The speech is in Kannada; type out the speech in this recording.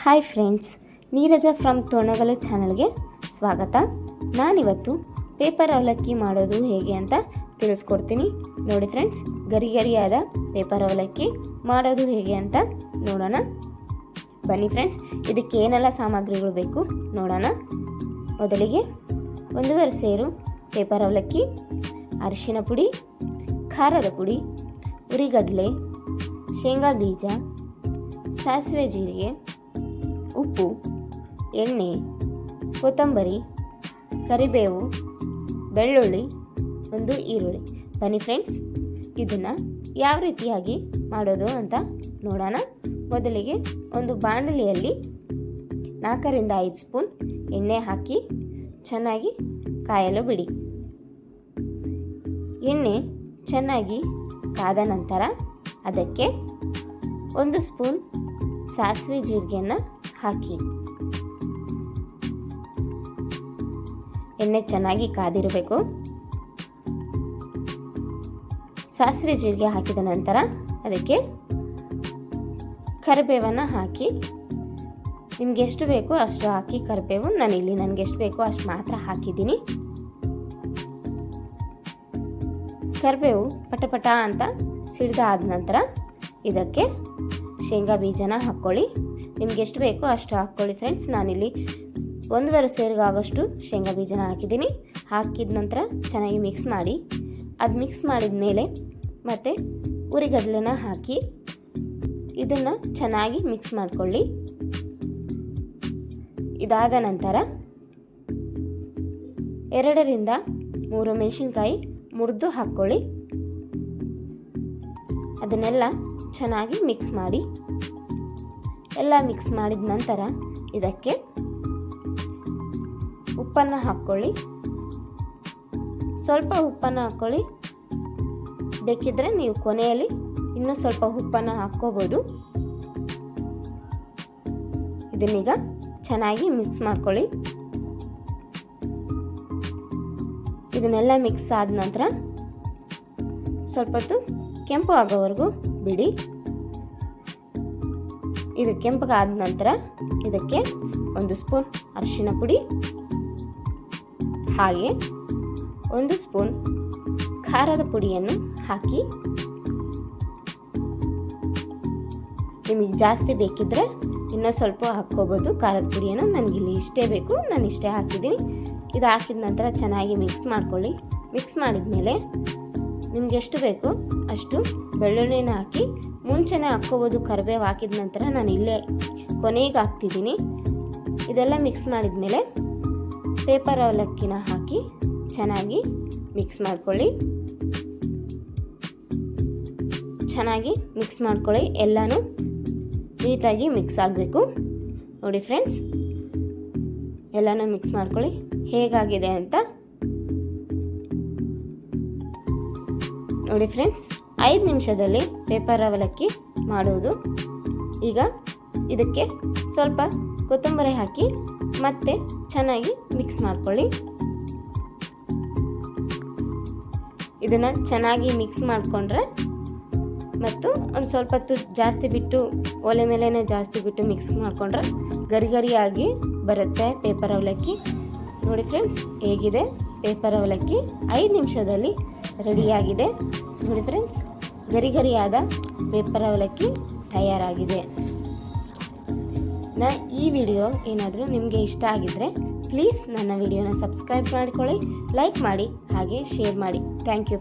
ಹಾಯ್ ಫ್ರೆಂಡ್ಸ್, ನೀರಜ ಫ್ರಮ್ ತೋಣಗಲು ಚಾನಲ್ಗೆ ಸ್ವಾಗತ. ನಾನಿವತ್ತು ಪೇಪರ್ ಅವಲಕ್ಕಿ ಮಾಡೋದು ಹೇಗೆ ಅಂತ ತಿಳಿಸ್ಕೊಡ್ತೀನಿ. ನೋಡಿ ಫ್ರೆಂಡ್ಸ್ ಗರಿ ಗರಿಯಾದ ಪೇಪರ್ ಅವಲಕ್ಕಿ ಮಾಡೋದು ಹೇಗೆ ಅಂತ ನೋಡೋಣ. ಬನ್ನಿ ಫ್ರೆಂಡ್ಸ್ ಇದಕ್ಕೆ ಏನೆಲ್ಲ ಸಾಮಗ್ರಿಗಳು ಬೇಕು ನೋಡೋಣ. ಮೊದಲಿಗೆ ಒಂದೂವರೆ ಸೇರು ಪೇಪರ್ ಅವಲಕ್ಕಿ, ಅರಿಶಿನ ಪುಡಿ, ಖಾರದ ಪುಡಿ, ಉರಿಗಡಲೆ, ಶೇಂಗಾ ಬೀಜ, ಸಾಸಿವೆ ಜೀರಿಗೆ ಎಣ್ಣೆ, ಕೊತ್ತಂಬರಿ, ಕರಿಬೇವು, ಬೆಳ್ಳುಳ್ಳಿ, ಒಂದು ಈರುಳ್ಳಿ. ಬನ್ನಿ ಫ್ರೆಂಡ್ಸ್ ಇದನ್ನು ಯಾವ ರೀತಿಯಾಗಿ ಮಾಡೋದು ಅಂತ ನೋಡೋಣ. ಮೊದಲಿಗೆ ಒಂದು ಬಾಣಲಿಯಲ್ಲಿ ನಾಲ್ಕರಿಂದ ಐದು ಸ್ಪೂನ್ ಎಣ್ಣೆ ಹಾಕಿ ಚೆನ್ನಾಗಿ ಕಾಯಲು ಬಿಡಿ. ಎಣ್ಣೆ ಚೆನ್ನಾಗಿ ಕಾದ ನಂತರ ಅದಕ್ಕೆ ಒಂದು ಸ್ಪೂನ್ ಸಾಸಿವೆ ಜೀರಿಗೆಯನ್ನು ಹಾಕಿ. ಎಣ್ಣೆ ಚೆನ್ನಾಗಿ ಕಾದಿರಬೇಕು. ಸಾಸಿವೆ ಜೀರಿಗೆ ಹಾಕಿದ ನಂತರ ಅದಕ್ಕೆ ಕರಿಬೇವನ್ನು ಹಾಕಿ, ನಿಮ್ಗೆ ಎಷ್ಟು ಬೇಕೋ ಅಷ್ಟು ಹಾಕಿ ಕರಿಬೇವು. ನಾನು ಇಲ್ಲಿ ನನಗೆ ಎಷ್ಟು ಬೇಕೋ ಅಷ್ಟು ಮಾತ್ರ ಹಾಕಿದ್ದೀನಿ. ಕರಿಬೇವು ಪಟಪಟ ಅಂತ ಸಿಡ್ದಾದ ನಂತರ ಇದಕ್ಕೆ ಶೇಂಗಾ ಬೀಜನ ಹಾಕ್ಕೊಳ್ಳಿ. ನಿಮ್ಗೆ ಎಷ್ಟು ಬೇಕೋ ಅಷ್ಟು ಹಾಕ್ಕೊಳ್ಳಿ ಫ್ರೆಂಡ್ಸ್. ನಾನಿಲ್ಲಿ ಒಂದೂವರೆ ಸೇರಿಗಾಗಷ್ಟು ಶೇಂಗಾ ಬೀಜನ ಹಾಕಿದ್ದೀನಿ. ಹಾಕಿದ ನಂತರ ಚೆನ್ನಾಗಿ ಮಿಕ್ಸ್ ಮಾಡಿ, ಅದು ಮಿಕ್ಸ್ ಮಾಡಿದ ಮೇಲೆ ಮತ್ತು ಉರಿಗಡಲೆನ ಹಾಕಿ ಇದನ್ನು ಚೆನ್ನಾಗಿ ಮಿಕ್ಸ್ ಮಾಡಿಕೊಳ್ಳಿ. ಇದಾದ ನಂತರ ಎರಡರಿಂದ ಮೂರು ಮೆಣಸಿನ್ಕಾಯಿ ಮುರಿದು ಹಾಕ್ಕೊಳ್ಳಿ. ಅದನ್ನೆಲ್ಲ ಚೆನ್ನಾಗಿ ಮಿಕ್ಸ್ ಮಾಡಿ. ಎಲ್ಲ ಮಿಕ್ಸ್ ಮಾಡಿದ ನಂತರ ಇದಕ್ಕೆ ಉಪ್ಪನ್ನು ಹಾಕ್ಕೊಳ್ಳಿ. ಸ್ವಲ್ಪ ಉಪ್ಪನ್ನು ಹಾಕ್ಕೊಳ್ಳಿ. ಬೇಕಿದ್ದರೆ ನೀವು ಕೊನೆಯಲ್ಲಿ ಇನ್ನೂ ಸ್ವಲ್ಪ ಉಪ್ಪನ್ನು ಹಾಕ್ಕೋಬೋದು. ಇದನ್ನೀಗ ಚೆನ್ನಾಗಿ ಮಿಕ್ಸ್ ಮಾಡ್ಕೊಳ್ಳಿ. ಇದನ್ನೆಲ್ಲ ಮಿಕ್ಸ್ ಆದ ನಂತರ ಸ್ವಲ್ಪ ಹೊತ್ತು ಕೆಂಪು ಆಗೋವರೆಗೂ ಬಿಡಿ. ಇದು ಕೆಂಪಗಾದ ನಂತರ ಇದಕ್ಕೆ ಒಂದು ಸ್ಪೂನ್ ಅರಿಶಿನ ಪುಡಿ ಹಾಗೆ ಒಂದು ಸ್ಪೂನ್ ಖಾರದ ಪುಡಿಯನ್ನು ಹಾಕಿ. ನಿಮಗೆ ಜಾಸ್ತಿ ಬೇಕಿದ್ದರೆ ಇನ್ನೂ ಸ್ವಲ್ಪ ಹಾಕ್ಕೋಬೋದು. ಖಾರದ ಪುಡಿಯನ್ನು ನನಗಿಲ್ಲಿ ಇಷ್ಟೇ ಬೇಕು. ನಾನು ಇಷ್ಟೇ ಹಾಕಿದ್ದೀನಿ. ಇದು ಹಾಕಿದ ನಂತರ ಚೆನ್ನಾಗಿ ಮಿಕ್ಸ್ ಮಾಡ್ಕೊಳ್ಳಿ. ಮಿಕ್ಸ್ ಮಾಡಿದ ಮೇಲೆ ನಿಮ್ಗೆ ಎಷ್ಟು ಬೇಕು ಅಷ್ಟು ಬೆಳ್ಳುಳ್ಳಿನ ಹಾಕಿ. ಮುಂಚೆನೇ ಹಾಕ್ಕೋಬೋದು ಕರಿಬೇವು ಹಾಕಿದ ನಂತರ ನಾನು ಇಲ್ಲೇ ಕೊನೆಗೆ ಹಾಕ್ತಿದ್ದೀನಿ. ಇದೆಲ್ಲ ಮಿಕ್ಸ್ ಮಾಡಿದ ಮೇಲೆ ಪೇಪರ್ ಅವಲಕ್ಕಿನ ಹಾಕಿ ಚೆನ್ನಾಗಿ ಮಿಕ್ಸ್ ಮಾಡ್ಕೊಳ್ಳಿ. ಚೆನ್ನಾಗಿ ಮಿಕ್ಸ್ ಮಾಡ್ಕೊಳ್ಳಿ. ಎಲ್ಲನೂ ನೀಟಾಗಿ ಮಿಕ್ಸ್ ಆಗಬೇಕು. ನೋಡಿ ಫ್ರೆಂಡ್ಸ್, ಎಲ್ಲನೂ ಮಿಕ್ಸ್ ಮಾಡ್ಕೊಳ್ಳಿ. ಹೇಗಾಗಿದೆ ಅಂತ. ನೋಡಿ ಫ್ರೆಂಡ್ಸ್, ಐದು ನಿಮಿಷದಲ್ಲಿ ಪೇಪರ್ ಅವಲಕ್ಕಿ ಮಾಡುವುದು. ಈಗ ಇದಕ್ಕೆ ಸ್ವಲ್ಪ ಕೊತ್ತಂಬರಿ ಹಾಕಿ ಮತ್ತೆ ಚೆನ್ನಾಗಿ ಮಿಕ್ಸ್ ಮಾಡ್ಕೊಳ್ಳಿ. ಇದನ್ನು ಚೆನ್ನಾಗಿ ಮಿಕ್ಸ್ ಮಾಡಿಕೊಂಡ್ರೆ ಮತ್ತು ಒಂದು ಸ್ವಲ್ಪ ಹೊತ್ತು ಜಾಸ್ತಿ ಬಿಟ್ಟು ಒಲೆ ಮೇಲೇ ಜಾಸ್ತಿ ಬಿಟ್ಟು ಮಿಕ್ಸ್ ಮಾಡಿಕೊಂಡ್ರೆ ಗರಿ ಗರಿಯಾಗಿ ಬರುತ್ತೆ ಪೇಪರ್ ಅವಲಕ್ಕಿ. ನೋಡಿ ಫ್ರೆಂಡ್ಸ್, ಹೇಗಿದೆ? ಪೇಪರ್ ಅವಲಕ್ಕಿ ಐದು ನಿಮಿಷದಲ್ಲಿ ರೆಡಿಯಾಗಿದೆ. ನೋಡಿ ಫ್ರೆಂಡ್ಸ್ ಗರಿ ಗರಿಯಾದ ಪೇಪರ್ ಅವಲಕ್ಕಿ ತಯಾರಾಗಿದೆ. ನ ಈ ವಿಡಿಯೋ ಏನಾದರೂ ನಿಮಗೆ ಇಷ್ಟ ಆಗಿದ್ರೆ ಪ್ಲೀಸ್ ನನ್ನ ವಿಡಿಯೋನ ಸಬ್ಸ್ಕ್ರೈಬ್ ಮಾಡಿಕೊಳ್ಳಿ ಲೈಕ್ ಮಾಡಿ, ಹಾಗೆ ಶೇರ್ ಮಾಡಿ. Thank you